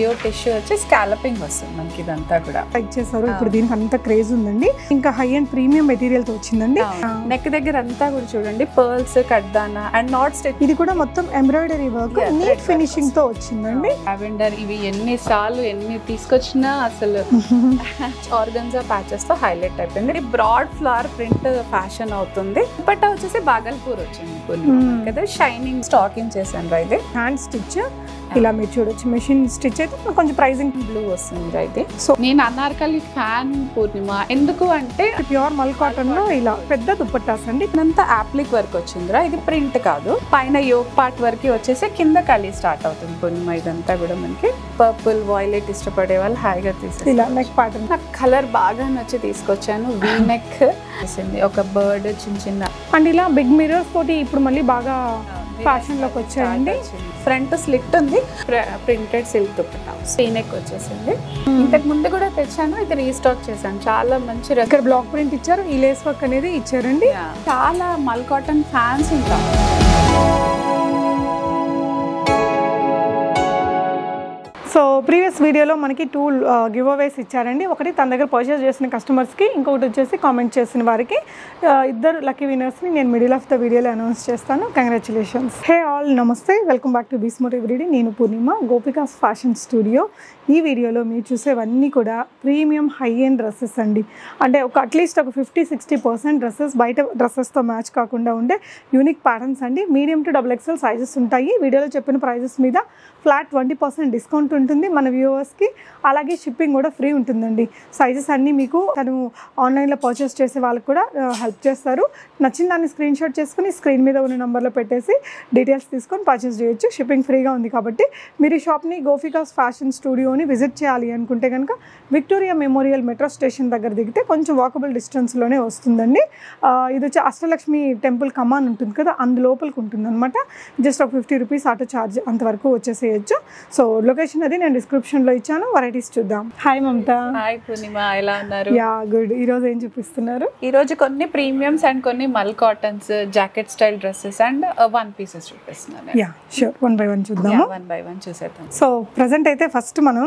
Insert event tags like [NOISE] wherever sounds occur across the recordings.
Pure tissue వచ్చి scalloping వస్తుంది మనకి ఇదంతా కూడా. లైక్ చేశారు. ఇప్పుడు దీనికి అంత క్రేజ్ ఉందండి. ఇంకా హై అండ్ ప్రీమియం మెటీరియల్తో వచ్చిందండి. నెక్ దగ్గర అంతా కూడా చూడండి పర్ల్స్ కడ్దానా అండ్ నాట్ స్టిచ్ ఇది కూడా మొత్తం ఎంబ్రాయిడరీ వర్క్ నీట్ ఫినిషింగ్తో వచ్చిందండి. లావెండర్ ఇవి ఎన్ని సార్లు ఎన్ని తీసుకొచ్చినా అసలు [LAUGHS] ఆర్గన్జా ప్యాచెస్తో హైలైట్ అయిపోయింది. ఇది బ్రాడ్ ఫ్లవర్ ప్రింట్ ఫ్యాషన్ అవుతుంది. బట్ వచ్చేసి బాగల్పూర్ వచ్చింది. కదా షైనింగ్ స్టాకింగ్ చేశాను ఇది. హ్యాండ్ స్టిచ్ ఇలా మీరు చూడొచ్చు. మెషిన్ స్టిచ్ అయితే కొంచెం ప్రైజింగ్ బ్లూ వస్తుంది ఇది సో నేను అనార్కలి ఫ్యాన్ పూర్ణిమ. ఎందుకు అంటే ప్యూర్ మల్ కాటన్లో ఇలా పెద్ద దుప్పట్టాస్ అండి. ఇదంతా యాప్లిక్ వర్క్ వచ్చిందిరా. ఇది ప్రింట్ కాదు. పైన యోగ్ పార్ట్ వరకు వచ్చేసి కింద కలి స్టార్ట్ అవుతుంది పూర్ణిమ. ఇదంతా కూడా మనకి పర్పుల్ వాయిలెట్ ఇష్టపడే వాళ్ళు హాయిగా తీసేసి ఇలా నెక్ ప్యాటర్న్ నాకు కలర్ బాగా నచ్చి తీసుకొచ్చాను. వీ నెక్ [LAUGHS] ఒక బర్డ్ చిన్న చిన్న. అండ్ ఇలా బిగ్ మిరర్స్ తోటి ఇప్పుడు మళ్ళీ బాగా ఫ్యాషన్లోకి వచ్చాయండి. ఫ్రంట్ స్లిట్ ఉంది. Printed silk dupatta C neck వచ్చేసింది. ఇంతకు ముందు కూడా తెచ్చాను ఇది రీస్టాక్ చేశాను. చాలా మంచి ఇక్కడ బ్లాక్ ప్రింట్ ఇచ్చారు. ఈ లేస్ వర్క్ అనేది ఇచ్చారండి. చాలా మల్ కాటన్ ఫ్యాన్స్ ఇంకా సో ప్రీవియస్ వీడియోలో మనకి టూ గివ్ అవేస్ ఇచ్చారండి. ఒకటి తన దగ్గర పర్చేస్ చేసిన కస్టమర్స్కి ఇంకొకటి వచ్చేసి కామెంట్ చేసిన వారికి. Uh, ఇద్దరు లక్కీ విన్నర్స్ని నేను మిడిల్ ఆఫ్ ద వీడియోలో అనౌన్స్ చేస్తాను. కంగ్రాచులేషన్స్ హే ఆల్ నమస్తే. వెల్కమ్ బ్యాక్ టు బీస్మోట్ ఎవ్రీడే నేను పూర్ణిమ గోపికాస్ ఫ్యాషన్ స్టూడియో ఈ వీడియోలో మీరు చూసేవన్నీ కూడా ప్రీమియం హై ఎండ్ డ్రెస్సెస్ అండి. అంటే ఒక అట్లీస్ట్ ఒక ఫిఫ్టీ సిక్స్టీ పర్సెంట్ డ్రెస్సెస్ బయట డ్రెస్సెస్తో మ్యాచ్ కాకుండా ఉండే యూనిక్ ప్యాటర్న్స్ అండి. Medium to double XL sizes ఉంటాయి. వీడియోలో చెప్పిన ప్రైజెస్ మీద ఫ్లాట్ ట్వంటీ పర్సెంట్ డిస్కౌంట్ ఉంటుంది మన వ్యూవర్స్కి అలాగే షిప్పింగ్ కూడా ఫ్రీ ఉంటుందండి. సైజెస్ అన్నీ మీకు తను ఆన్లైన్లో పర్చేస్ చేసే వాళ్ళకి కూడా హెల్ప్ చేస్తారు. నచ్చిన దాన్ని స్క్రీన్ షాట్ చేసుకుని స్క్రీన్ మీద ఉన్న నెంబర్లో పెట్టేసి డీటెయిల్స్ తీసుకొని పర్చేస్ చేయొచ్చు. షిప్పింగ్ ఫ్రీగా ఉంది కాబట్టి మీరు ఈ షాప్ని గోఫికాస్ ఫ్యాషన్ స్టూడియోని విజిట్ చేయాలి అనుకుంటే కనుక విక్టోరియా మెమోరియల్ మెట్రో స్టేషన్ దగ్గర దిగితే కొంచెం వాకబుల్ డిస్టెన్స్లోనే వస్తుందండి. ఇది వచ్చి అష్టలక్ష్మి టెంపుల్ కమాన్ ఉంటుంది కదా అందు లోపలికి ఉంటుంది అనమాట జస్ట్ ఒక ఫిఫ్టీ రూపీస్ ఆటో ఛార్జ్ అంతవరకు వచ్చేసేయచ్చు. సో లొకేషన్ అది నేను డిస్క్రిప్షన్లో ఇచ్చాను వెరైటీస్ చూద్దాం. హాయ్ మమత. హాయ్ పూర్ణిమ ఎలా ఉన్నారు? Yeah good. ఈరోజు ఏం చూపిస్తున్నారు? ఈ రోజు కొన్ని ప్రీమియమ్స్ అండ్ కొన్ని మల్ cottons jacket style dresses and one pieces చూపిస్తున్నాను. Yeah sure one by one చూద్దాము. వన్ బై వన్ చూసేద్దాం. సో ప్రజెంట్ అయితే ఫస్ట్ మనం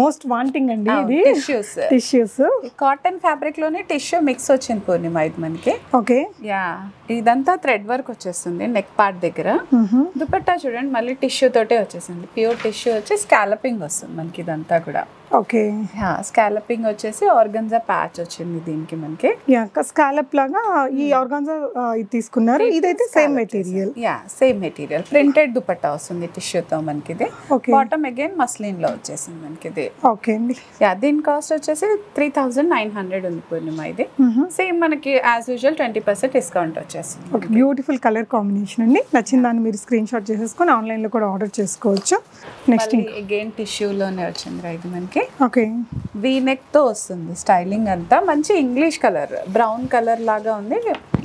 మోస్ట్ వాంటింగ్ అండి ఇది. టిష్యూస్ టిష్యూస్ కాటన్ ఫ్యాబ్రిక్లోనే టిష్యూ మిక్స్ వచ్చింది పూర్ణిమ ఇది మనకి ఓకే. యా ఇదంతా థ్రెడ్ వర్క్ వచ్చేస్తుంది నెక్ పార్ట్ దగ్గర. దుపట్టా చూడండి మళ్ళీ టిష్యూ తోటే వచ్చేసింది. ప్యూర్ టిష్యూ వచ్చి స్కాలపింగ్ వస్తుంది మనకి ఇదంతా కూడా. ఓకే. స్కాలపింగ్ వచ్చేసి ఆర్గన్జా ప్యాచ్ వచ్చింది దీనికి మనకి. యా స్కాలప్ లాగా ఈ ఆర్గాన్జా ఇది తీసుకున్నారు. ఇదైతే same material yeah same material printed dupatta వస్తుంది టిష్యూతో మనకి ఇది. బాటమ్ అగైన్ మస్లిన్లో వచ్చేసింది మనకి ఇది. ఓకే అండి. యా దీని కాస్ట్ వచ్చేసి త్రీ థౌజండ్ నైన్ హండ్రెడ్ ఉంది పూర్ణిమ ఇది సేమ్ మనకి as usual twenty percent discount వచ్చేసింది. ఒక బ్యూటిఫుల్ కలర్ కాంబినేషన్ అండి. నచ్చిన దాన్ని మీరు స్క్రీన్ షాట్ చేసేసుకొని ఆన్లైన్లో కూడా ఆర్డర్ చేసుకోవచ్చు. నెక్స్ట్ అగైన్ టిష్యూలోనే వచ్చింది రా ఇది మనకి. ఓకే. వీ నెక్తో వస్తుంది స్టైలింగ్ అంతా. మంచి ఇంగ్లీష్ కలర్ బ్రౌన్ కలర్ లాగా ఉంది.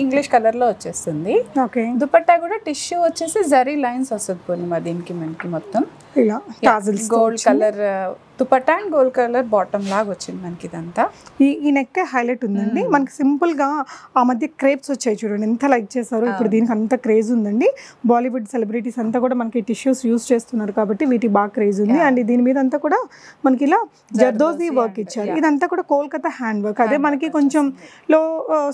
ఇంగ్లీష్ కలర్లో వచ్చేస్తుంది. ఓకే. దుపట్టా కూడా టిష్యూ వచ్చేసి జరీ లైన్స్ వస్తుంది పూర్ణిమ దీనికి మనకి మొత్తం. ఇలా gold colour dupatta and gold colour bottom లాగా వచ్చింది మనకి ఇదంతా. ఈ ఈ నెక్ హైలైట్ ఉందండి. మనకి సింపుల్గా ఆ మధ్య క్రేప్స్ వచ్చాయి చూడండి. ఎంత లైక్ చేశారు ఇప్పుడు దీనికి అంత క్రేజ్ ఉందండి. బాలీవుడ్ సెలబ్రిటీస్ అంతా కూడా మనకి టిష్యూస్ యూస్ చేస్తున్నారు కాబట్టి వీటి బాగా క్రేజ్ ఉంది. అండ్ దీని మీద అంతా కూడా మనకి ఇలా జర్దోజీ వర్క్ ఇచ్చారు. ఇదంతా కూడా కోల్కతా హ్యాండ్ వర్క్. అదే మనకి కొంచెం లో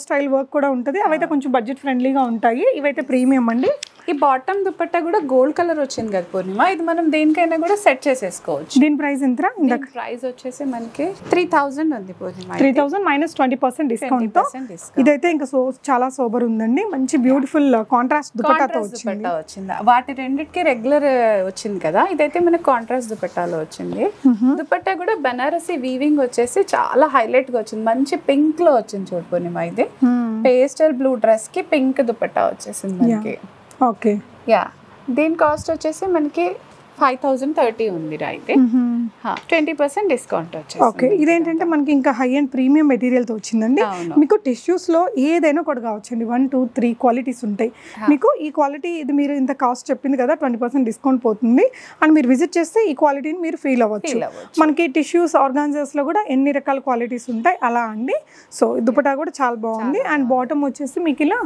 స్టైల్ వర్క్ కూడా ఉంటుంది. అవైతే కొంచెం బడ్జెట్ ఫ్రెండ్లీగా ఉంటాయి. ఇవైతే ప్రీమియం అండి. ఈ బాటమ్ దుపట్టా కూడా గోల్డ్ కలర్ వచ్చింది కదా పూర్ణిమ. ఇది మనం దేనికైనా కూడా సెట్ చేసేసుకోవచ్చు. దీని ప్రైస్ ఎంత? ఇందాక ప్రైస్ వచ్చేసి మనకి త్రీ థౌజండ్ ఉంది three thousand minus twenty percent discount ఇదైతే ఇంకా సో చాలా సోబర్ ఉందండి. మంచి బ్యూటిఫుల్ కాంట్రాస్ట్ దుపట్టాతో వచ్చింది. దుపట్టా వచ్చింది? వాటి రెండిటికి రెగ్యులర్ వచ్చింది కదా? ఇదైతే మనకి కాంట్రాస్ట్ దుపట్టాలో వచ్చింది. దుపట్టా కూడా బనారసి వీవింగ్ వచ్చేసి చాలా హైలైట్గా వచ్చింది. మంచి పింక్లో వచ్చింది చూడు పూర్ణిమ ఇది. పేస్టల్ బ్లూ డ్రెస్కి పింక్ దుపట్టా వచ్చేసింది మనకి. ఓకే యా దీని కాస్ట్ వచ్చేసి మనకి ఫైవ్ థౌజండ్ థర్టీ ఉంది అయితే. ట్వంటీ పర్సెంట్ డిస్కౌంట్ ఓకే ఇదేంటంటే మనకి ఇంకా హై అండ్ ప్రీమియం మెటీరియల్తో వచ్చిందండి. మీకు టిష్యూస్లో ఏదైనా కూడా కావచ్చండి. వన్ టూ త్రీ క్వాలిటీస్ ఉంటాయి. మీకు ఈ క్వాలిటీ ఇది మీరు ఇంత కాస్ట్ చెప్పింది కదా ట్వంటీ పర్సెంట్ డిస్కౌంట్ పోతుంది. అండ్ మీరు విజిట్ చేస్తే ఈ క్వాలిటీని మీరు ఫీల్ అవ్వచ్చు. మనకి టిష్యూస్ ఆర్గాన్జర్స్లో కూడా ఎన్ని రకాల క్వాలిటీస్ ఉంటాయి అలా అండి. సో దుపటా కూడా చాలా బాగుంది. అండ్ బాటమ్ వచ్చేసి మీకు ఇలా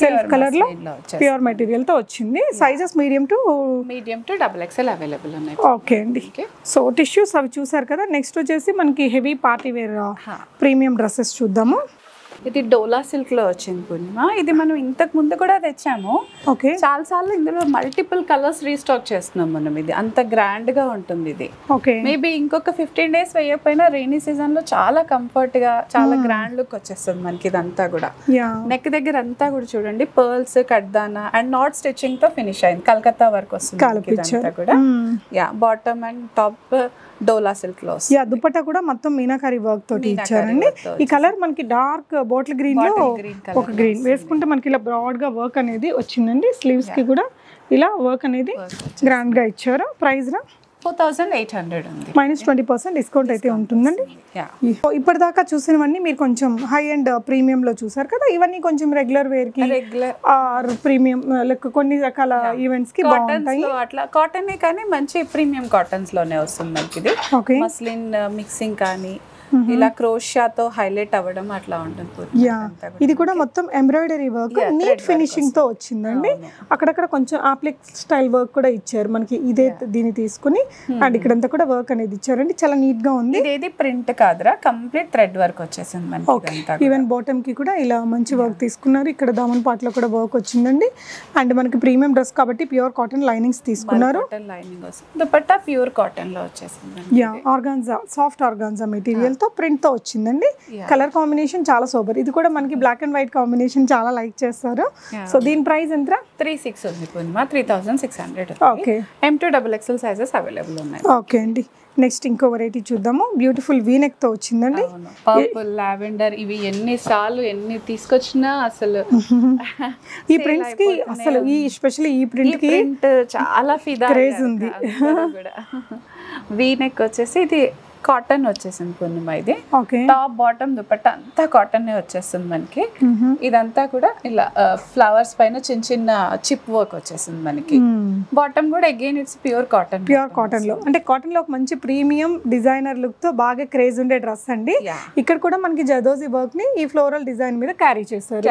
సెల్ఫ్ కలర్లో muslin లో వచ్చేసి. ప్యూర్ మెటీరియల్తో వచ్చింది. Sizes medium to medium to double XL available ఉన్నాయి ఓకే అండి ఓకే సో టిష్యూస్ అవి చూసారు కదా? నెక్స్ట్ వచ్చేసి మనకి heavy party wear premium dresses చూద్దాము. ఇది డోలా సిల్క్లో వచ్చింది పూర్ణిమ. ఇది మనం ఇంతకు ముందు కూడా తెచ్చాము. ఓకే. చాలా సార్లు ఇందులో మల్టిపుల్ కలర్స్ రీస్టాక్ చేస్తున్నాం మనం ఇది. అంత గ్రాండ్గా ఉంటుంది ఇది. ఓకే. మేబీ ఇంకొక ఫిఫ్టీన్ డేస్ వేయకపోయినా రైనీ సీజన్లో చాలా కంఫర్ట్గా చాలా గ్రాండ్ లుక్ వచ్చేస్తుంది మనకి ఇదంతా కూడా. నెక్ దగ్గర అంతా కూడా చూడండి పర్ల్స్ కడ్దానా అండ్ నాట్ స్టిచ్చింగ్తో ఫినిష్ అయింది. కలకత్తా వర్క్ వస్తుంది కూడా. యా బాటమ్ అండ్ టాప్ డోలా సిల్క్లో యా దుపట్టా కూడా మొత్తం మీనాకారి వర్క్ తోటి ఇచ్చారండి. ఈ కలర్ మనకి డార్క్ బాటిల్ గ్రీన్లో ఒక గ్రీన్. వేసుకుంటే మనకి ఇలా బ్రాడ్గా వర్క్ అనేది వచ్చిందండి. స్లీవ్స్కి కూడా ఇలా వర్క్ అనేది గ్రాండ్గా ఇచ్చారు. ప్రైస్ రా? ఫోర్ థౌసండ్ ఎయిట్ హండ్రెడ్ ఉంది. మైనస్ ట్వంటీ పర్సెంట్ డిస్కౌంట్ అయితే ఉంటుందండి? ఇప్పటిదాకా చూసినవన్నీ మీరు కొంచెం హై అండ్ ప్రీమియం లో చూసారు కదా? ఇవన్నీ కొంచెం రెగ్యులర్ వేర్కి రెగ్యులర్ ఆర్ ప్రీమియం కొన్ని రకాల ఈవెంట్స్కి కాటన్స్ బాగుంటాయి. అట్లా కాటన్ కానీ మంచి ప్రీమియం కాటన్స్లోనే వస్తుంది మనకి ఇది. మస్లిన్ మిక్సింగ్ కానీ ఇలా క్రోషియాతో హైలైట్ అవ్వడం అట్లా ఉంటుంది యా ఇది కూడా మొత్తం ఎంబ్రాయిడరీ వర్క్ నీట్ ఫినిషింగ్తో వచ్చిందండి. అక్కడక్కడ కొంచెం ఆప్లిక్ స్టైల్ వర్క్ కూడా ఇచ్చారు. మనకి ఇదే దీన్ని తీసుకుని అండ్ ఇక్కడంతా కూడా వర్క్ అనేది ఇచ్చారండి. చాలా నీట్గా ఉంది. ఇదేది ప్రింట్ కాదురా కంప్లీట్ థ్రెడ్ వర్క్ వచ్చేసింది మనకి ఈవెన్ బాటమ్కి కూడా ఇలా మంచి వర్క్ తీసుకున్నారు. ఇక్కడ దామన్ పార్ట్లో కూడా వర్క్ వచ్చిందండి. అండ్ మనకి ప్రీమియం డ్రెస్ కాబట్టి ప్యూర్ కాటన్ లైనింగ్స్ తీసుకున్నారు. దుపట్టా ప్యూర్ కాటన్లో వచ్చేసింది yeah organza soft organza material తో ప్రింట్తో వచ్చిందండి. కలర్ కాంబినేషన్ చాలా సూపర్ ఇది కూడా మనకి బ్లాక్ అండ్ వైట్ కాంబినేషన్ చాలా లైక్ చేస్తారు. సో దీని ప్రైస్ ఎంత? త్రీ సిక్స్ ఉంది పూర్ణిమ three thousand six hundred okay M two double XL sizes available ఉన్నాయి. ఓకే అండి. నెక్స్ట్ ఇంకో వెరైటీ చూద్దాము. బ్యూటిఫుల్ వీనెక్తో వచ్చిందండి. పర్పుల్ లావెండర్ ఇవి ఎన్ని సార్లు ఎన్ని తీసుకొచ్చినా అసలు [LAUGHS] ఈ ప్రింట్స్కి అసలు ఈ ఎస్పెషల్లీ ఈ ప్రింట్కి చాలా ఫిదా Craze ఉంది. వీ నెక్ [LAUGHS] వచ్చేసి ఇది కాటన్ వచ్చేసింది పూర్ణిమ ఇది టాప్ బాటమ్ దుపట్టా అంతా కాటన్ వచ్చేస్తుంది మనకి. ఇదంతా కూడా ఇలా ఫ్లవర్స్ పైన చిన్న చిన్న చిప్ వర్క్ వచ్చేసింది మనకి. బాటమ్ కూడా again it's pure cotton pure కాటన్లో. అంటే కాటన్లో ఒక మంచి ప్రీమియం డిజైనర్ లుక్తో బాగా క్రేజ్ ఉండే డ్రెస్ అండి. ఇక్కడ కూడా మనకి జదోజీ వర్క్ని ఈ ఫ్లోరల్ డిజైన్ మీద క్యారీ చేస్తారు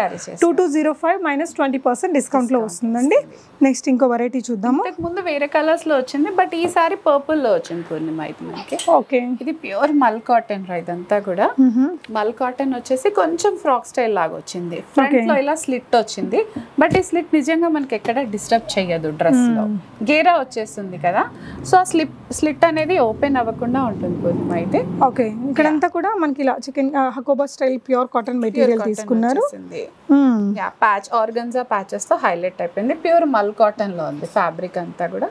two two zero five minus twenty percent డిస్కౌంట్లో వస్తుందండి. నెక్స్ట్ ఇంకో వెరైటీ చూద్దాము. ముందు వేరే కలర్స్లో వచ్చింది బట్ ఈసారి పర్పుల్లో వచ్చింది పూర్ణిమ ఇది మనకి. ఓకే ఇది ప్యూర్ మల్ కాటన్ రా ఇదంతా కూడా. మల్ కాటన్ వచ్చేసి కొంచెం ఫ్రాక్ స్టైల్ లాగా వచ్చింది. ఫ్రంట్లో ఇలా స్లిట్ వచ్చింది. బట్ ఈ స్లిట్ నిజంగా మనకి ఎక్కడ డిస్టర్బ్ చేయదు డ్రెస్లో. గేరా వచ్చేస్తుంది కదా. సో ఆ స్లిప్ స్లిట్ అనేది ఓపెన్ అవ్వకుండా ఉంటుంది పూర్ణిమ అయితే. ఓకే. ఇక్కడంతా కూడా మనకి ఇలా chicken Hakoba style pure cotton material తీసుకున్నారు. యా ప్యాచ్ ఆర్గన్జా ప్యాచెస్తో హైలైట్ అయిపోయింది. ప్యూర్ మల్ కాటన్లో ఉంది ఫ్యాబ్రిక్ అంతా కూడా.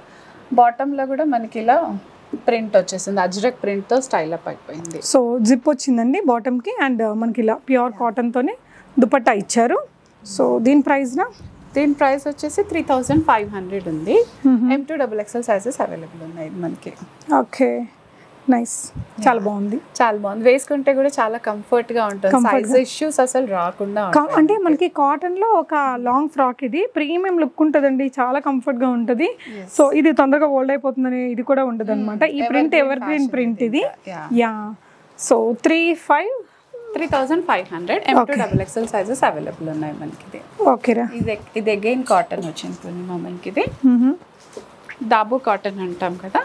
బాటమ్లో కూడా మనకి ఇలా ప్రింట్ వచ్చేసింది. అజ్రక్ ప్రింట్తో స్టైల్ అప్ అయిపోయింది. సో జిప్ వచ్చిందండి బాటమ్కి అండ్ మనకి ఇలా ప్యూర్ కాటన్ తోనే దుపట్టా ఇచ్చారు. సో దీని ప్రైస్ నా? దీని ప్రైస్ వచ్చేసి త్రీ థౌజండ్ ఫైవ్ హండ్రెడ్ ఉంది. M two double XL sizes available ఉన్నాయి మనకి. ఓకే నైస్ చాలా బాగుంది. చాలా బాగుంది. వేసుకుంటే కూడా చాలా కంఫర్ట్గా ఉంటుంది సైజ్ ఇష్యూస్ అసలు రాకుండా అంటే మనకి కాటన్లో ఒక లాంగ్ ఫ్రాక్ ఇది. ప్రీమియం లుక్ ఉంటదండి. చాలా కంఫర్ట్గా ఉంటది సో ఇది తొందరగా ఓల్డ్ అయిపోతుందని ఇది కూడా ఉండదు అనమాట ఈ ప్రింట్ ఎవర్ గ్రీన్ ప్రింట్ ఇది. Yeah so three five three thousand five hundred M two double XL sizes available ఉన్నాయి మనకి. ఇది ఓకేరా ఇది ఇది అగైన్ కాటన్ వచ్చింది పూర్ణిమ మనకి ఇది. దాబు కాటన్ అంటాం కదా.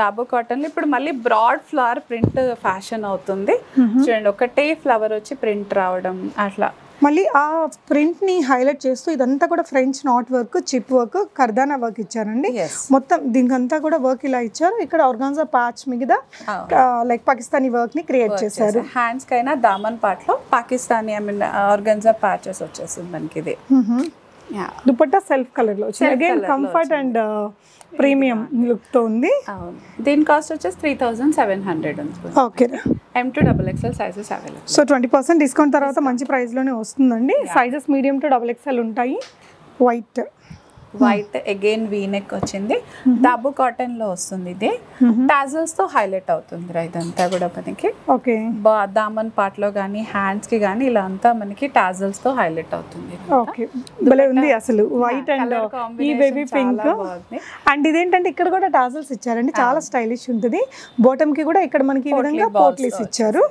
దాబు కాటన్లో ఇప్పుడు మళ్ళీ బ్రాడ్ ఫ్లవర్ ప్రింట్ ఫ్యాషన్ అవుతుంది. చూడండి ఒకటే ఫ్లవర్ వచ్చి ప్రింట్ రావడం అట్లా. మళ్ళీ ఆ ప్రింట్ని హైలైట్ చేస్తూ ఇదంతా కూడా French knot work chip work కర్దానా work ఇచ్చారండి. మొత్తం దీనికంతా కూడా వర్క్ ఇలా ఇచ్చారు. ఇక్కడ ఆర్గాన్జా ప్యాచ్ మీద లైక్ పాకిస్తానీ వర్క్ని క్రియేట్ చేశారు. హ్యాండ్స్ కైనా దామన్ పార్ట్లో Pakistani I mean organza patches వచ్చేసింది మనకి ఇది. దుపట్టా సెల్ఫ్ కలర్లో వచ్చింది. అగైన్ కంఫర్ట్ అండ్ ప్రీమియం లుక్తో ఉంది దీని కాస్ట్ వచ్చేసి త్రీ థౌజండ్ సెవెన్ హండ్రెడ్ ఉంది. Okay M two double XL sizes available so twenty percent discount తర్వాత మంచి ప్రైస్లోనే వస్తుందండి. Sizes medium to double XL ఉంటాయి. White white again V neck వచ్చింది. దాబు కాటన్లో వస్తుంది ఇది. టాజల్స్తో హైలైట్ అవుతుంది రా ఇదంతా కూడా మనకి. ఓకే బా- దామన్ పార్ట్లో కానీ హ్యాండ్స్కి కానీ ఇలా అంతా మనకి టాజల్స్తో హైలైట్ అవుతుంది ఓకే భలే ఉంది అసలు. వైట్ అండ్ colour ఈ బేబీ పింక్. అండ్ ఇదేంటంటే ఇక్కడ కూడా టాజల్స్ ఇచ్చారండి. చాలా స్టైలిష్ ఉంటుంది. బాటమ్కి కూడా ఇక్కడ మనకి ఈ విధంగా పోట్లీస్ ఇచ్చారు.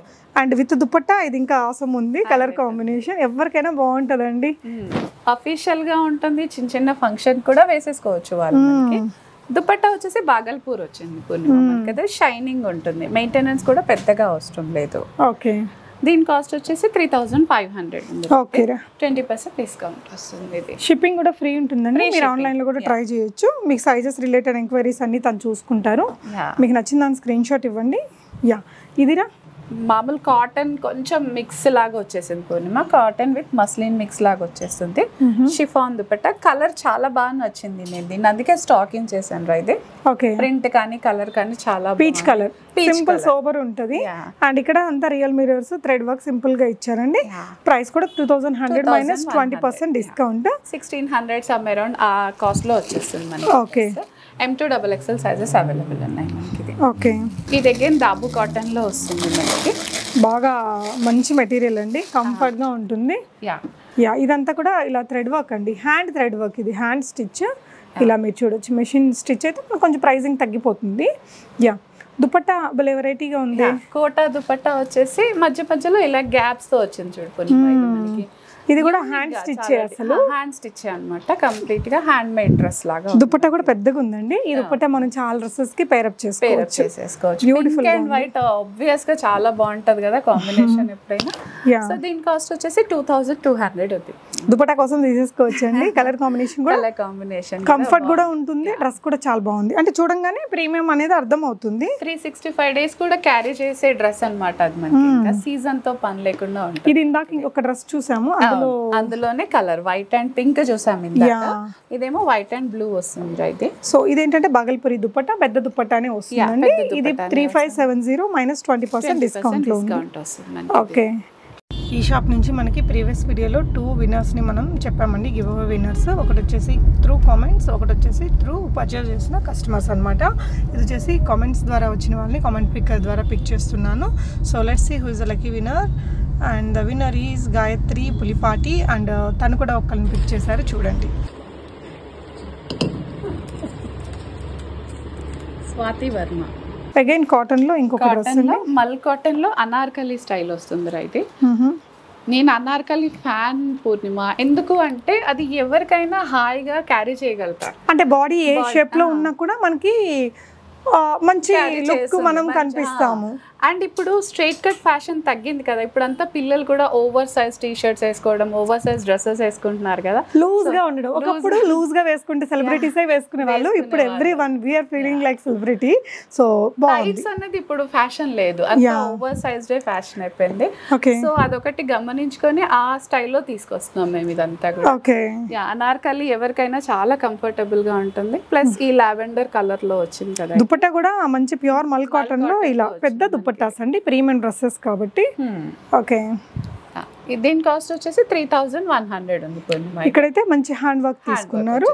అండ్ విత్ దుపట్టా ఇది ఇంకా ఆసం ఉంది. కలర్ కాంబినేషన్ ఎవరికైనా బాగుంటదండి. అఫీషియల్గా ఉంటుంది. చిన్న చిన్న ఫంక్షన్ కూడా వేసేసుకోవచ్చు వాళ్ళు మనకి. దుపట్టా వచ్చేసి బాగల్పూర్ వచ్చింది పూర్ణిమ అది షైనింగ్ ఉంటుంది. మెయింటెనెన్స్ కూడా పెద్దగా అవసరం లేదు. ఓకే. దీని కాస్ట్ వచ్చేసి three thousand five hundred okay twenty percent discount వస్తుంది ఇది. షిప్పింగ్ కూడా ఫ్రీ ఉంటుందండి. మీరు ఆన్లైన్లో కూడా ట్రై చేయొచ్చు. మీకు సైజెస్ రిలేటెడ్ ఎంక్వైరీస్ అన్ని తను చూసుకుంటారు. మీకు నచ్చిన దాని స్క్రీన్ షాట్ ఇవ్వండి. యా ఇదిరా. మామూలు కాటన్ కొంచెం మిక్స్ లాగా వచ్చేసింది Purnima. Cotton with muslin mix లాగా వచ్చేస్తుంది షిఫాన్ దుపట్టా. కలర్ చాలా బాగా నచ్చింది నేను దీన్ని అందుకే స్టాకింగ్ చేశాను రా ఇది. ఓకే. ప్రింట్ కానీ కలర్ కానీ చాలా పీచ్ కలర్. సింపుల్ సోబర్ ఉంటుంది. అండ్ ఇక్కడ అంతా రియల్ మిరర్స్ థ్రెడ్ వర్క్ సింపుల్గా ఇచ్చారండి. ప్రైస్ కూడా two thousand hundred minus twenty percent discount. Sixteen hundred some around ఆ కాస్ట్లో వచ్చేస్తుంది మనకి okay. M two double XL sizes available ఉన్నాయి మనకి ఓకే. ఇది అగైన్ దాబు కాటన్లో వస్తుంది మనకి. బాగా మంచి మెటీరియల్ అండి. కంఫర్ట్గా ఉంటుంది. యా యా ఇదంతా కూడా ఇలా థ్రెడ్ వర్క్ అండి. హ్యాండ్ థ్రెడ్ వర్క్ ఇది. హ్యాండ్ స్టిచ్ ఇలా మీరు చూడొచ్చు. మెషిన్ స్టిచ్ అయితే కొంచెం ప్రైజింగ్ తగ్గిపోతుంది. యా దుపట్టా భలే వెరైటీగా ఉంది. కోటా దుపట్టా వచ్చేసి మధ్య మధ్యలో ఇలా గ్యాప్స్తో వచ్చింది చూడు పూర్ణిమ ఇది కూడా హ్యాండ్ స్టిచ్ అసలు? హ్యాండ్ స్టిచ్ అనమాట కంప్లీట్గా హ్యాండ్ మేడ్ డ్రెస్ లాగా దుపట్టా కూడా పెద్దగా ఉందండి. ఈ దుపట్టా మనం చాలా డ్రెస్సెస్కి పేరప్ చేసుకోవచ్చు. చేసేసుకోవచ్చు. పింక్ అండ్ వైట్ ఆబ్వియస్గా చాలా బాగుంటది కదా కాంబినేషన్ ఎప్పుడైనా. సో దీని కాస్ట్ వచ్చేసి టూ థౌజండ్ టూ హండ్రెడ్ ఉంది దుపట్టా కోసం తీసేసుకోవచ్చు అండి కలర్ [LAUGHS] కాంబినేషన్ కూడా కలర్ కాంబినేషన్ కంఫర్ట్ కూడా ఉంటుంది. డ్రెస్ కూడా చాలా బాగుంది. అంటే చూడంగానే ప్రీమియం అనేది అర్థం అవుతుంది త్రీ సిక్స్టీ ఫైవ్ డేస్ కూడా క్యారీ చేసే డ్రెస్ అన్నమాట అది మనకి. సీజన్తో పని లేకుండా ఉంటుంది. ఇది ఇందాక ఇంకొక డ్రెస్ చూసాము. అందులో అందులోనే కలర్. వైట్ అండ్ పింక్ చూసాం ఇందాక. Yeah. ఇదేమో వైట్ అండ్ బ్లూ వస్తుంది అయితే. సో ఇదేంటంటే బగల్పురి దుపట్టా పెద్ద దుపట్టానే వస్తుందండి. పెద్ద ఇది three five seven zero minus twenty percent discount discount వస్తుంది ఓకే. ఈ షాప్ నుంచి మనకి ప్రీవియస్ వీడియోలో టూ విన్నర్స్ని మనం చెప్పామండి. గివ్ అవే విన్నర్స్ ఒకటి వచ్చేసి త్రూ కామెంట్స్ ఒకటి వచ్చేసి త్రూ పర్చేస్ చేసిన కస్టమర్స్ అనమాట ఇది వచ్చేసి కామెంట్స్ ద్వారా వచ్చిన వాళ్ళని కామెంట్ పిక్కర్ ద్వారా పిక్ చేస్తున్నాను. So let's see who is the lucky winner and the winner is Gayatri Pulipati and తను కూడా ఒకరిని పిక్ చేశారు. చూడండి. స్వాతి వర్మ. అగైన్ ఇంకొక కాటన్లో మల్ కాటన్లో అనార్కలి స్టైల్ వస్తుంది ఇది నేను అనార్కలి ఫ్యాన్ పూర్ణిమ. ఎందుకు అంటే అది ఎవరికైనా హాయిగా క్యారీ చేయగలుగుతారు అంటే బాడీ ఏ షేప్లో ఉన్నా కూడా మనకి మంచి లుక్ మనం కనిపిస్తాము. అండ్ ఇప్పుడు స్ట్రైట్ కట్ ఫ్యాషన్ తగ్గింది కదా. ఇప్పుడు అంతా పిల్లలు కూడా ఓవర్ సైజ్ టీ షర్ట్స్ వేసుకోవడం ఓవర్ సైజ్ డ్రెస్సెస్ వేసుకుంటున్నారు కదా. లూజ్గా ఉండడం. ఒకప్పుడు లూజ్గా వేసుకుంటే సెలబ్రిటీసే వేసుకునే వాళ్ళు. ఇప్పుడు every one we are feeling like celebrity so tights అనేది ఇప్పుడు ఫ్యాషన్ లేదు. ఓవర్ సైజ్ డే ఫ్యాషన్ అయిపోయింది. సో అదొకటి గమనించుకొని ఆ స్టైల్లో తీసుకొస్తున్నాం మేము ఇదంతా కూడా. అనార్కలి ఎవరికైనా చాలా కంఫర్టబుల్గా ఉంటుంది. ప్లస్ ఈ లావెండర్ కలర్లో వచ్చింది కదా. దుపట్టా కూడా మంచి ప్యూర్ మల్ కాటన్లో ఇలా పెద్ద దుపట్టాస్ అండి ప్రీమియం డ్రెస్సెస్ కాబట్టి Hmm. ఓకే దీని కాస్ట్ వచ్చేసి త్రీ థౌజండ్ వన్ హండ్రెడ్ ఉంది ఇక్కడైతే మంచి హ్యాండ్ వర్క్ తీసుకున్నారు.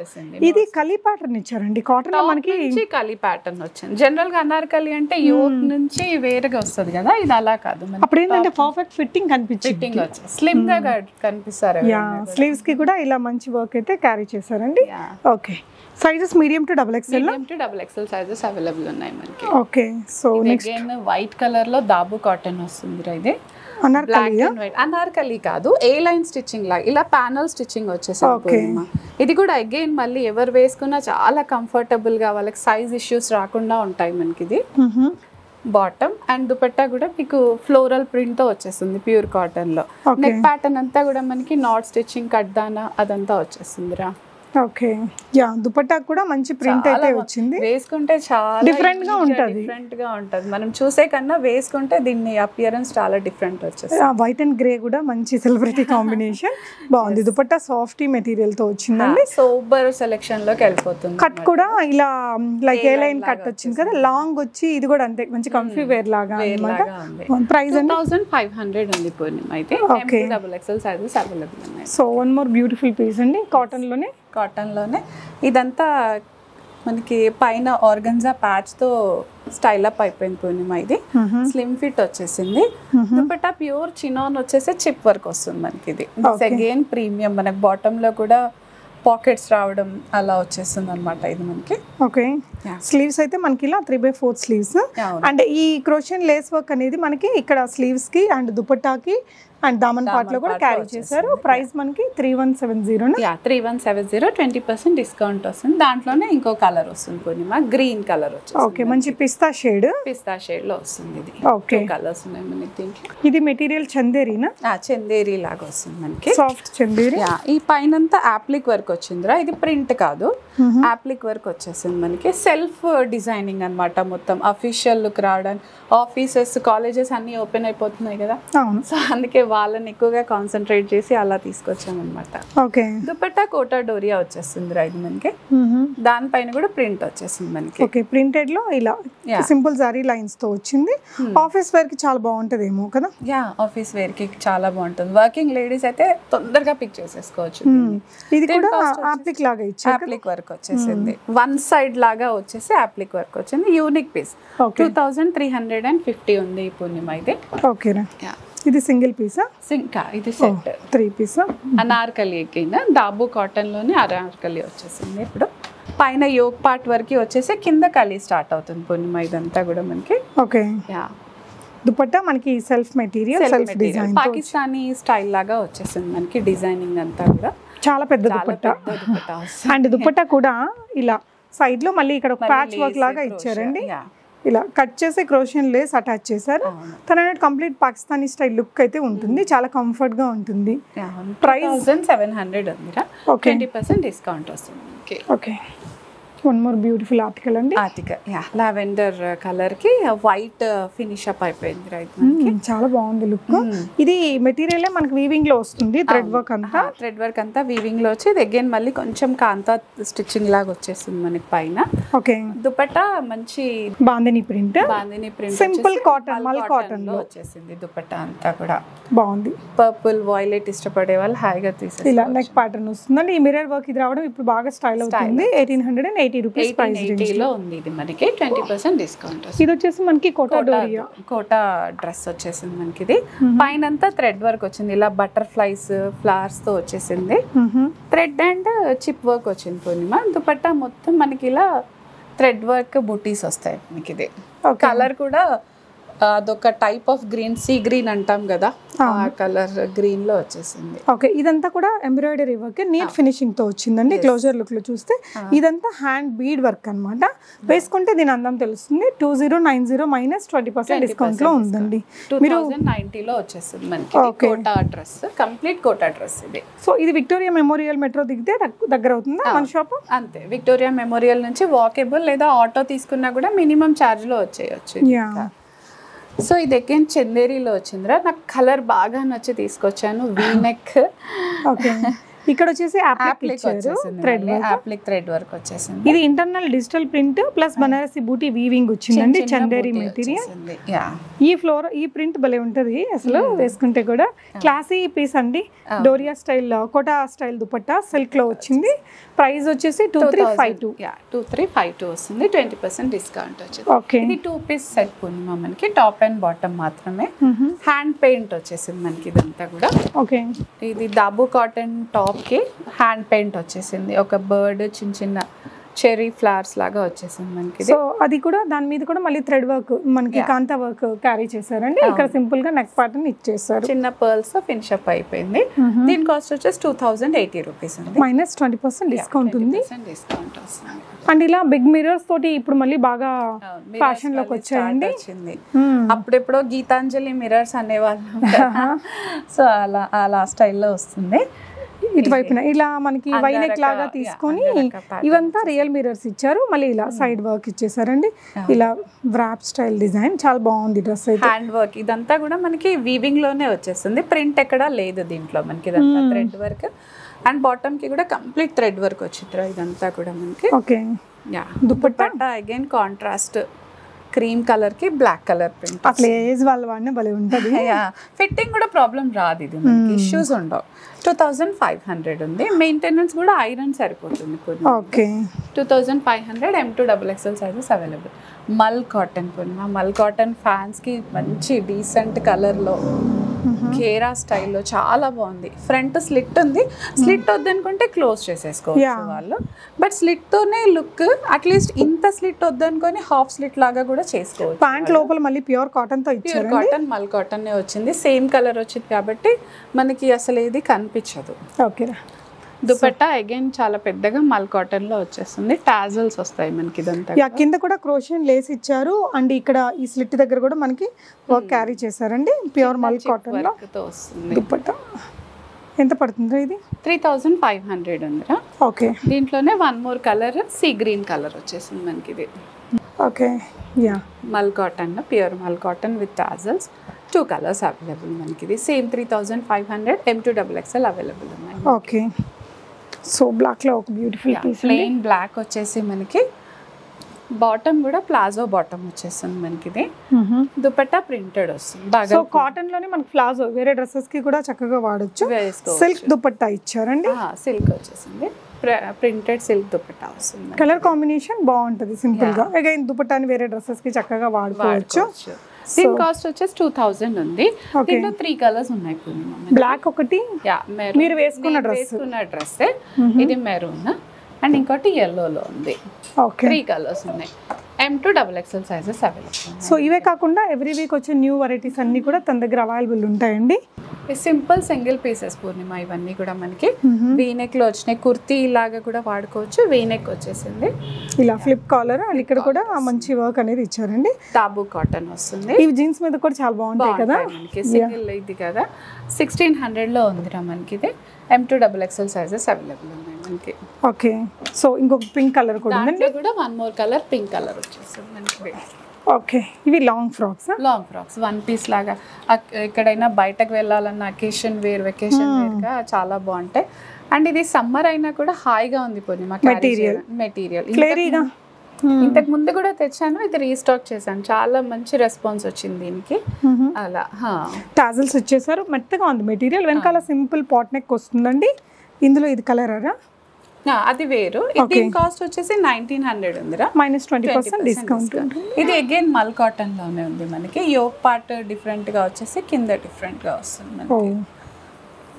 ఇది కలీ ప్యాటర్న్ ఇచ్చారండి. కాటన్లో మనకి కలి ప్యాటర్న్ వచ్చింది. జనరల్గా అనార్కలి అంటే యోగ్ నుంచి వేరుగా వస్తుంది కదా ఇది అలా కాదు. అప్పుడు ఏంటంటే పర్ఫెక్ట్ ఫిట్టింగ్ కనిపించింది. స్లిమ్గా గా కనిపిస్తారు స్లీవ్స్కి కూడా ఇలా మంచి వర్క్ అయితే క్యారీ చేశారండి. Okay sizes medium to double XL medium to double XL sizes available ఉన్నాయి మనకి. ఓకే సో నెక్స్ట్ వైట్ కలర్లో దాబు కాటన్ వస్తుంది ఇది. అనార్కలి కాదు ఏ లైన్ స్టిచ్చింగ్ లాగా ఇలా ప్యానల్ స్టిచ్చింగ్ వచ్చేసి ఇది కూడా అగైన్ మళ్ళీ ఎవరు వేసుకున్నా చాలా కంఫర్టబుల్గా వాళ్ళకి సైజ్ ఇష్యూస్ రాకుండా ఉంటాయి మనకి ఇది బాటమ్ అండ్ దుపట్టా కూడా మీకు ఫ్లోరల్ ప్రింట్తో వచ్చేస్తుంది ప్యూర్ కాటన్లో. నెక్ ప్యాటర్న్ అంతా కూడా మనకి నాట్ స్టిచ్చింగ్ కడ్దానా అదంతా వచ్చేస్తుంది రా ఓకే. యా దుపట్టా కూడా మంచి ప్రింట్ అయితే వచ్చింది. వేసుకుంటే చాలా Different గా ఉంటది. డిఫరెంట్గా ఉంటది. మనం చూసే కన్నా వేసుకుంటే దీన్ని అపియరెన్స్ చాలా డిఫరెంట్ వచ్చేస్తుంది. వైట్ అండ్ గ్రే కూడా మంచి సెలబ్రిటీ కాంబినేషన్ [LAUGHS] బాగుంది. దుపట్టా సాఫ్టీ మెటీరియల్తో వచ్చిందండి. సోబర్ సెలెక్షన్లోకి వెళ్ళిపోతుంది కట్ కూడా ఇలా లైక్ ఏ లైన్ కట్ వచ్చింది కదా లాంగ్ వచ్చి ఇది కూడా అంతే మంచి కంఫీ వేర్ లాగా ఉంది. ప్రైస్ థౌసండ్ ఫైవ్ హండ్రెడ్ ఉంది పూర్ణిమ అయితే. Okay. Double XL sizes available ఉన్నాయి. So one more beautiful piece అండి కాటన్లోనే. కాటన్లోనే ఇదంతా మనకి పైన ఆర్గన్జా ప్యాచ్తో స్టైల్ అప్ అయిపోయింది పూర్ణిమ ఇది. స్లిమ్ ఫిట్ వచ్చేసింది. దుపట్టా ప్యూర్ చినాన్ వచ్చేసి చిప్ వర్క్ వస్తుంది మనకి ఇది. అగైన్ ప్రీమియం మనకి బాటమ్లో కూడా పాకెట్స్ రావడం అలా వచ్చేస్తుంది అనమాట ఇది మనకి. ఓకే. స్లీవ్స్ అయితే మనకి ఇలా three by four sleeves. And ఈ క్రోషన్ లేస్ వర్క్ అనేది మనకి ఇక్కడ స్లీవ్స్కి అండ్ దుపట్టాకి అండ్ దామన్ పార్ట్లో కూడా క్యారీ చేశారు. ప్రైస్ మనకి three one seven zero three one seven zero twenty percent discount వస్తుంది. దాంట్లోనే ఇంకో కలర్ వస్తుంది పూర్ణిమ గ్రీన్ కలర్ వచ్చేసి ఓకే మంచి పిస్తా షేడ్. పిస్తా షేడ్లో వస్తుంది ఇది. ఓకే. కలర్స్ ఉన్నాయి మనకి దీంట్లో. ఇది మెటీరియల్ చందేరీనా? ఆ, చందేరి లాగా వస్తుంది మనకి. సాఫ్ట్ చందేరి. ఈ పైన యాప్లిక్ వర్క్ వచ్చిందిరా. ఇది ప్రింట్ కాదు. యాప్లిక్ వర్క్ వచ్చేసింది మనకి. సెల్ఫ్ డిజైనింగ్ అన్నమాట మొత్తం. అఫీషియల్ లుక్ రావడానికి. ఆఫీసెస్ కాలేజెస్ అన్నీ ఓపెన్ అయిపోతున్నాయి కదా. సో అందుకే వాళ్ళని ఎక్కువగా కాన్సన్ట్రేట్ చేసి అలా తీసుకొచ్చామన్నమాట. ఓకే. దుపట్టా కోటా డోరియా వచ్చేస్తుంది రా ఇది మనకి. దానిపైన కూడా ప్రింట్ వచ్చేసింది మనకి. ఓకే ప్రింటెడ్లో ఇలా. సింపుల్ జారీ లైన్స్తో వచ్చింది. ఆఫీస్ వేర్కి చాలా బాగుంటదేమో కదా? యా ఆఫీస్ వేర్కి చాలా బాగుంటుంది. వర్కింగ్ లేడీస్ అయితే తొందరగా పిక్ చేసేసుకోవచ్చు. ఇది కూడా ఆప్లిక్ లాగా ఇచ్చారు యాప్లిక్ వర్క్ వచ్చేసింది. వన్ సైడ్ లాగా వచ్చేసి యాప్లిక్ వర్క్ వచ్చింది. Unique piece. Two thousand three hundred and fifty ఉంది ఈ పూర్ణిమ అయితే. ఓకేనా యా ఇది సింగిల్ పీసా? సింకా ఇది సెట్. Three Pisa? అనార్కలి కింద దాబు కాటన్లోనే అనార్కలి వచ్చేసింది ఇప్పుడు. పైన యోగ్ పార్ట్ వరకు వచ్చేసి కింద కలి స్టార్ట్ అవుతుంది పూర్ణిమ ఇదంతా కూడా మనకి. ఓకే. యా. దుపట్టా మనకి self material self design Pakistani style లాగా వచ్చేసింది మనకి డిజైనింగ్ అంతా కూడా. చాలా పెద్ద దుపట్టా. అండ్ దుపట్టా కూడా ఇలా సైడ్లో మళ్ళీ ఇక్కడ మళ్ళీ ప్యాచ్ వర్క్ లాగా ఇచ్చారండి. ఇలా కట్ చేసి క్రోషియన్ లేస్ అటాచ్ చేశారు. తన కంప్లీట్ పాకిస్తానీ స్టైల్ లుక్ అయితే ఉంటుంది. చాలా కంఫర్ట్గా ఉంటుంది. Price seven hundred Okay. Twenty percent discount వస్తుంది. Okay one more beautiful article అండి. ఆర్టికల్ యా లావెండర్ కలర్కి వైట్ ఫినిష్ అప్ అయిపోయింది రైట్ మ్మ్, చాలా బాగుంది లుక్ ఇది మెటీరియల్ మనకి వీవింగ్లో వస్తుంది థ్రెడ్ వర్క్ అంతా. థ్రెడ్ వర్క్ అంతా వీవింగ్లో వచ్చి అగైన్ మళ్ళీ కొంచెం కాంతా స్టిచ్చింగ్ లాగా వచ్చేస్తుంది మనకి పైన. ఓకే దుపట్టా మంచి bandhani print bandhani print Simple cotton, mul cotton లో వచ్చేసింది దుపట్టా అంతా కూడా. బాగుంది. పర్పుల్ వాయిలెట్ ఇష్టపడే వాళ్ళు హాయిగా తీసేసి ఇలా నెక్ ప్యాటర్న్ వస్తుందండి. ఈ మిర్రర్ వర్క్ ఇది రావడం ఇప్పుడు బాగా స్టైల్ అవుతుంది. Eighteen hundred and eighty rupees ప్రైస్లో ఉంది ఇది మనకి ట్వంటీ పర్సెంట్ డిస్కౌంట్ ఇది వచ్చేసి మనకి కోటా డోరియా. కోటా డ్రెస్ వచ్చేసింది మనకి ఇది పైన అంతా థ్రెడ్ వర్క్ వచ్చింది. ఇలా బటర్ఫ్లైస్ ఫ్లవర్స్తో వచ్చేసింది. థ్రెడ్ అండ్ చిప్ వర్క్ వచ్చింది పూర్ణిమ. దుపట్టా మొత్తం మనకి ఇలా థ్రెడ్ వర్క్ బుటీస్ వస్తాయి మనకి ఇది. కలర్ కూడా అదొక type of green sea green అంటాం కదా ఆ కలర్ గ్రీన్లో వచ్చేసింది. ఓకే ఇదంతా కూడా ఎంబ్రాయిడరీ వర్క్ నీట్ ఫినిషింగ్తో వచ్చిందండి క్లోజర్ లుక్లో చూస్తే. ఇదంతా హ్యాండ్ బీడ్ వర్క్ అన్నమాట. వేసుకుంటే దీని అందం తెలుస్తుంది two zero nine zero minus twenty percent డిస్కౌంట్లో ఉందండి. థౌజండ్ నైన్టీలో వచ్చేస్తుంది మనకి Kota dress complete Kota dress ఇది. సో ఇది విక్టోరియా మెమోరియల్ మెట్రో దిగితే దగ్- దగ్గర అవుతుందా మన షాప్ అంతే. విక్టోరియా మెమోరియల్ నుంచి వాకేబుల్ లేదా ఆటో తీసుకున్నా కూడా మినిమం ఛార్జ్లో వచ్చేయచ్చు యా సో ఇది అగైన్ చందేరిలో వచ్చిందిరా. నాకు కలర్ బాగా నచ్చి తీసుకొచ్చాను. [LAUGHS] V neck okay. ఇక్కడ వచ్చేసి యాప్లిక్ థ్రెడ్ వర్క్ వచ్చేసింది ఇది internal digital print plus Banarasi booti weaving వచ్చిందండి చందేరి మెటీరియల్ ఈ ఫ్లోర్ ఈ ప్రింట్ భలే ఉంటది అసలు వేసుకుంటే కూడా. క్లాసీ పీస్ అండి. డోరియా స్టైల్ కోటా స్టైల్ దుపట్టా సిల్క్లో వచ్చింది. ప్రైస్ వచ్చేసి two three five two yeah two three five two వస్తుంది. ట్వంటీ పర్సెంట్ డిస్కౌంట్ వచ్చింది ఓకే ఇది టూ పీస్ సెట్ పూర్ణిమ మనకి. టాప్ అండ్ బాటమ్ మాత్రమే. హ్యాండ్ పెయింట్ వచ్చేసింది మనకి ఇదంతా కూడా. ఓకే ఇది దాబు కాటన్ టాప్ కి హ్యాండ్ పెయింట్ వచ్చేసింది. ఒక బర్డ్ చిన్న చిన్న చెరీ ఫ్లవర్స్ లాగా వచ్చేసింది మనకి సో అది కూడా దాని మీద కూడా మళ్ళీ థ్రెడ్ వర్క్ మనకి కాంతా వర్క్ క్యారీ చేశారండి. ఇక్కడ సింపుల్గా నెక్ పార్టన్ ఇచ్చేసారు చిన్న పర్ల్స్తో ఫినిష్ అప్ అయిపోయింది. దీని కాస్ట్ వచ్చేసి two thousand eighty rupees minus twenty percent discount ఉంది. డిస్కౌంట్ వస్తుంది. అండ్ ఇలా బిగ్ మిరర్స్ తోటి ఇప్పుడు మళ్ళీ బాగా ఫ్యాషన్లోకి వచ్చాయండి. వచ్చింది. అప్పుడెప్పుడో గీతాంజలి మిరర్స్ అనేవాళ్ళం. [LAUGHS] సో అలా అలా స్టైల్లో వస్తుంది. ఇటువైపున. ఇలా మనకి వైనెక్ లాగా తీసుకొని ఇవంతా రియల్ మిరర్స్ ఇచ్చారు. మళ్ళీ ఇలా సైడ్ వర్క్ ఇచ్చేసారండి. ఇలా వ్రాప్ స్టైల్ డిజైన్. చాలా బాగుంది డ్రెస్ అయితే. Hand work. ఇదంతా కూడా మనకి వీవింగ్లోనే వచ్చేస్తుంది. ప్రింట్ ఎక్కడా లేదు దీంట్లో మనకి ఇదంతా థ్రెడ్ వర్క్ అండ్ బాటమ్కి కూడా కంప్లీట్ థ్రెడ్ వర్క్ వచ్చింది ఇదంతా కూడా మనకి. Okay. Yeah. Again contrast cream కలర్కి బ్లాక్ కలర్ ప్రింట్ అసలు ఏజ్ వాళ్ళ వాడిని భలే ఉంటది. [LAUGHS] ఫిట్టింగ్ కూడా ప్రాబ్లం రాదు ఇది మనకి. ఇష్యూస్ ఉండవు. టూ థౌజండ్ ఫైవ్ హండ్రెడ్ ఉంది. మెయింటెనెన్స్ కూడా ఐరన్ సరిపోతుంది okay two thousand five hundred M to double XL sizes available mul cotton Purnima mul cotton ఫ్యాన్స్కి మంచి డీసెంట్ కలర్లో కేరా స్టైల్లో చాలా బాగుంది. ఫ్రంట్ స్లిట్ ఉంది. స్లిట్ వద్దనుకుంటే క్లోజ్ చేసేసుకోవచ్చు. వాళ్ళు. బట్ స్లిట్ తోనే లుక్ అట్లీస్ట్ ఇంత స్లిట్ వద్దనుకొని హాఫ్ స్లిట్ లాగా కూడా చేసుకోవచ్చు ప్యాంట్ లోపల మళ్ళీ ప్యూర్ కాటన్తో ప్యూర్ ఇచ్చారు కాటన్ మల్ కాటన్ వచ్చింది. సేమ్ కలర్ వచ్చింది కాబట్టి మనకి అసలు ఇది కనిపించదు. ఓకే దుపట్టా అగైన్ చాలా పెద్దగా మల్ కాటన్లో వచ్చేస్తుంది. టాజల్స్ వస్తాయి మనకి ఇదంతా కింద కూడా క్రోషియన్ లేస్ ఇచ్చారు. అండ్ ఇక్కడ ఈ స్లిట్ దగ్గర కూడా మనకి వర్క్ క్యారీ చేశారండి. ప్యూర్ మల్ కాటన్లో వస్తుంది. దుప్పట్టా ఎంత పడుతుందో ఇది? త్రీ థౌజండ్ ఫైవ్ హండ్రెడ్ ఉందిరా ఓకే దీంట్లోనే one more colour sea green colour వచ్చేసింది మనకి ఇది. Okay yeah mul cotton pure mul cotton with tassels two colours available మనకి. ఇది same three thousand five hundred M to double XL available ఉన్నాయి okay so బ్లాక్లో ఒక beautiful plain black వచ్చేసి మనకి బాటమ్ కూడా ప్లాజో బాటమ్ వచ్చేస్తుంది మనకి ఇది. దుపట్టా ప్రింటెడ్ వస్తుంది. సో బాగా కాటన్లోనే మనకి ప్లాజో వేరే డ్రెస్సెస్కి కూడా చక్కగా వాడొచ్చు. సిల్క్ దుపట్టా ఇచ్చారండి. సిల్క్ వచ్చేసింది. ప్రింటెడ్ సిల్క్ దుపట్టా వస్తుంది కలర్ కాంబినేషన్ బాగుంటది సింపుల్గా అగైన్ దుపట్టాని వేరే డ్రెస్సెస్కి చక్కగా వాడుకోవచ్చు. దీని కాస్ట్ వచ్చేసి టూ థౌజండ్ ఉంది. దీంట్లో త్రీ కలర్స్ ఉన్నాయి బ్లాక్ ఒకటి మీరు వేసుకున్న dress. వేసుకున్న డ్రెస్ ఇది మెరూన్ అండ్ ఇంకోటి ఎల్లోలో ఉంది. త్రీ కలర్స్ ఉన్నాయి. M to double XL sizes available so ఇవే కాకుండా ఎవ్రీ వీక్ వచ్చే న్యూ వెరైటీస్ అన్ని కూడా తన దగ్గర అవైలబుల్ ఉంటాయండి. సింపుల్ సింగిల్ పీసెస్ పూర్ణిమ ఇవన్నీ కూడా మనకి వీనెక్లో వచ్చినాయి. కుర్తీ లాగా కూడా వాడుకోవచ్చు. వీనెక్ వచ్చేసింది. ఇలా ఫ్లిప్ కాలర్ అండ్ ఇక్కడ కూడా మంచి వర్క్ అనేది ఇచ్చారండి. తాబు కాటన్ వస్తుంది. ఇవి జీన్స్ మీద కూడా చాలా బాగుంటాయి కదా. మనకి. సింగిల్ ఇది కదా. సిక్స్టీన్ హండ్రెడ్లో ఉందిరా మనకి ఇది. M to double XL sizes available ఉన్నాయి. మనకి ఓకే. సో ఇంకొక పింక్ కలర్ కూడా ఉందండి. కూడా one more colour pink colour వచ్చేస్తుంది. మనకి ఓకే. ఇవి long frocks long frocks one piece లాగా. ఎక్కడైనా బయటకు వెళ్ళాలన్న అకేషన్ వేర్ వెకేషన్ వేర్గా చాలా బాగుంటాయి. అండ్ ఇది సమ్మర్ అయినా కూడా హాయిగా ఉంది పూర్ణిమ Material. మెటీరియల్ క్లియరీగా ఇంతకు ముందు కూడా తెచ్చాను ఇది రీస్టాక్ చేశాను. చాలా మంచి రెస్పాన్స్ వచ్చింది దీనికి. అలా హా. టాజల్స్ వచ్చేసారు మెత్తగా ఉంది. మెటీరియల్ వెనకాల సింపుల్ పాట్ నెక్ వస్తుందండి. ఇందులో ఇది కలరా ఆ, అది వేరు. ఇది కాస్ట్ వచ్చేసి నైన్టీన్ హండ్రెడ్ ఉందిరా. మైనస్ ట్వంటీ పర్సెంట్ డిస్కౌంట్ ఇది అగైన్ మల్ కాటన్లోనే ఉంది మనకి. యోగ్ పార్ట్ డిఫరెంట్గా వచ్చేసి కింద డిఫరెంట్గా వస్తుంది మనకి.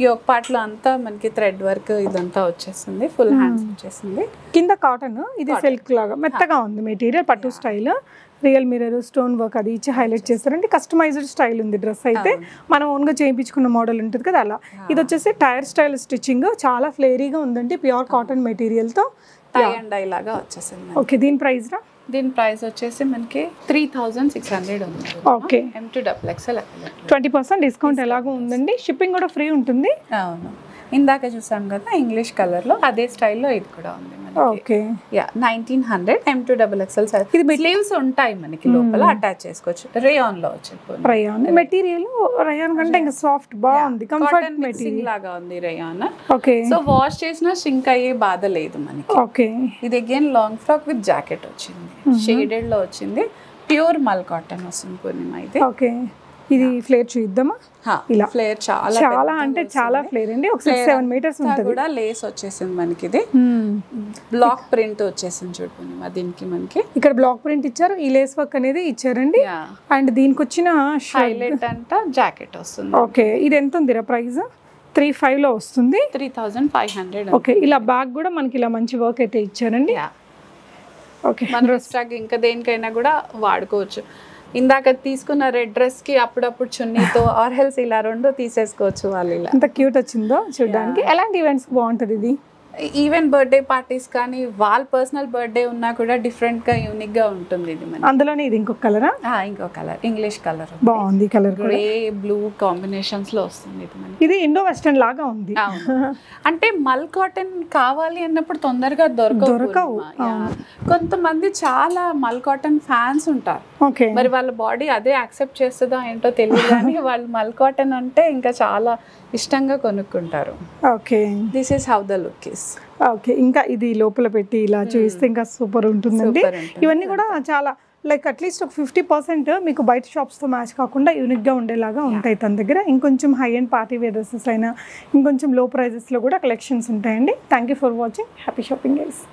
యోగ్ పార్ట్లో అంతా మనకి థ్రెడ్ వర్క్ ఇదంతా వచ్చేసింది. ఫుల్ హ్యాండ్స్ వచ్చేసింది. కింద కాటన్ ఇది సిల్క్ లాగా మెత్తగా ఉంది మెటీరియల్ పట్టు style real mirror stone work అది ఇచ్చి హైలైట్ చేస్తారంటే కస్టమైజ్డ్ స్టైల్ ఉంది డ్రెస్ అయితే మనం ఓన్గా చేయించుకున్న మోడల్ ఉంటుంది కదా అలా. ఇది వచ్చేసి టైర్ స్టైల్ స్టిచ్చింగ్ చాలా ఫ్లేరీగా ఉందండి ప్యూర్ కాటన్ మెటీరియల్తో టై అండ్ డై లాగా వచ్చేసింది. ఓకే దీని ప్రైస్ రా? దీని ప్రైస్ వచ్చేసి మనకి త్రీ థౌజండ్ సిక్స్ హండ్రెడ్ ఉంది okay M to double XL twenty percent discount ఎలాగో ఉందండి. షిప్పింగ్ కూడా ఫ్రీ ఉంటుంది. అవును. ఇందాక చూసాం కదా ఇంగ్లీష్ కలర్లో అదే స్టైల్లో ఇది కూడా ఉంది మనకి. Okay. Yeah nineteen hundred M to double XL size ఇది స్లీవ్స్ ఉంటాయి మనకి లోపల అటాచ్ చేసుకోవచ్చు. రేయాన్లో వచ్చి రయాన్ మెటీరియల్ రయాన్ కంటే ఇంకా సాఫ్ట్ బాగుంది. కంఫర్ట్ మెటీరియల్ లాగా ఉంది రేయాన్ ఓకే సో వాష్ చేసినా షింక్ అయ్యే బాధ లేదు మనకి. ఓకే ఇది again long frock with jacket వచ్చింది. షేడెడ్లో వచ్చింది. ప్యూర్ మల్ కాటన్ వస్తుంది పూర్ణిమ ఇది. ఓకే ఇది ఫ్లేర్ చూద్దామా? ఇలా. ఫ్లేర్ చాలా చాలా అంటే చాలా ఫ్లేర్ అండి. ఒక సిక్స్ సెవెన్ మీటర్స్ ఉంటుంది. కూడా లేస్ వచ్చేసింది మనకి ఇది. బ్లాక్ ప్రింట్ వచ్చేసింది చూడు పూర్ణిమ దీనికి మనకి. ఇక్కడ బ్లాక్ ప్రింట్ ఇచ్చారు. ఈ లేస్ వర్క్ అనేది ఇచ్చారండి. అండ్ దీనికి వచ్చిన హైలైట్ అంట జాకెట్ వస్తుంది. ఓకే ఇది ఎంత ఉందిరా ప్రైస్ త్రీ ఫైవ్లో వస్తుంది. Three thousand five hundred okay ఇలా బ్యాగ్ కూడా మనకి ఇలా మంచి వర్క్ అయితే ఇచ్చారండి. ఓకే మన ఇంకా దేనికైనా కూడా వాడుకోవచ్చు. ఇందాక తీసుకున్న రెడ్ డ్రెస్కి అప్పుడప్పుడు చున్నీతో [LAUGHS] ఆర్ హెల్స్ ఇలా రెండు తీసేసుకోవచ్చు వాళ్ళు ఇలా. ఎంత క్యూట్ వచ్చిందో చూడడానికి. ఎలాంటి ఈవెంట్స్ బాగుంటుంది ఇది? ఈవెన్ బర్త్డే పార్టీస్ కానీ వాళ్ళ పర్సనల్ బర్త్డే ఉన్నా కూడా డిఫరెంట్గా యూనిక్గా ఉంటుంది ఇది మనకి. అందులోనే ఇది ఇంకొక కలరా? ఇంకో కలర్. English colour. బాగుంది కలర్ గ్రే బ్లూ కాంబినేషన్స్లో వస్తుంది ఇది మనకి. ఇది ఇండో వెస్టర్న్ లాగా ఉంది. అంటే మల్ కాటన్ కావాలి అన్నప్పుడు తొందరగా దొరకవు. కొంతమంది చాలా మల్ కాటన్ ఫ్యాన్స్ ఉంటారు. ఓకే. మరి వాళ్ళ బాడీ అదే యాక్సెప్ట్ చేస్తుందా ఏంటో తెలియదు కానీ [LAUGHS] వాళ్ళు మల్ కాటన్ అంటే ఇంకా చాలా ఇష్టంగా కొనుక్కుంటారు. Okay. This is how the look is okay ఇంకా ఇది లోపల పెట్టి ఇలా చూస్తే ఇంకా సూపర్ ఉంటుందండి. ఇవన్నీ కూడా చాలా లైక్ అట్లీస్ట్ ఒక ఫిఫ్టీ పర్సెంట్ మీకు బయట షాప్స్తో మ్యాచ్ కాకుండా యూనిక్గా ఉండేలాగా ఉంటాయి తన దగ్గర. ఇంకొంచెం high and party wear dresses అయినా ఇంకొంచెం లో ప్రైజెస్లో కూడా కలెక్షన్స్ ఉంటాయండి. Thank you for watching happy shopping guys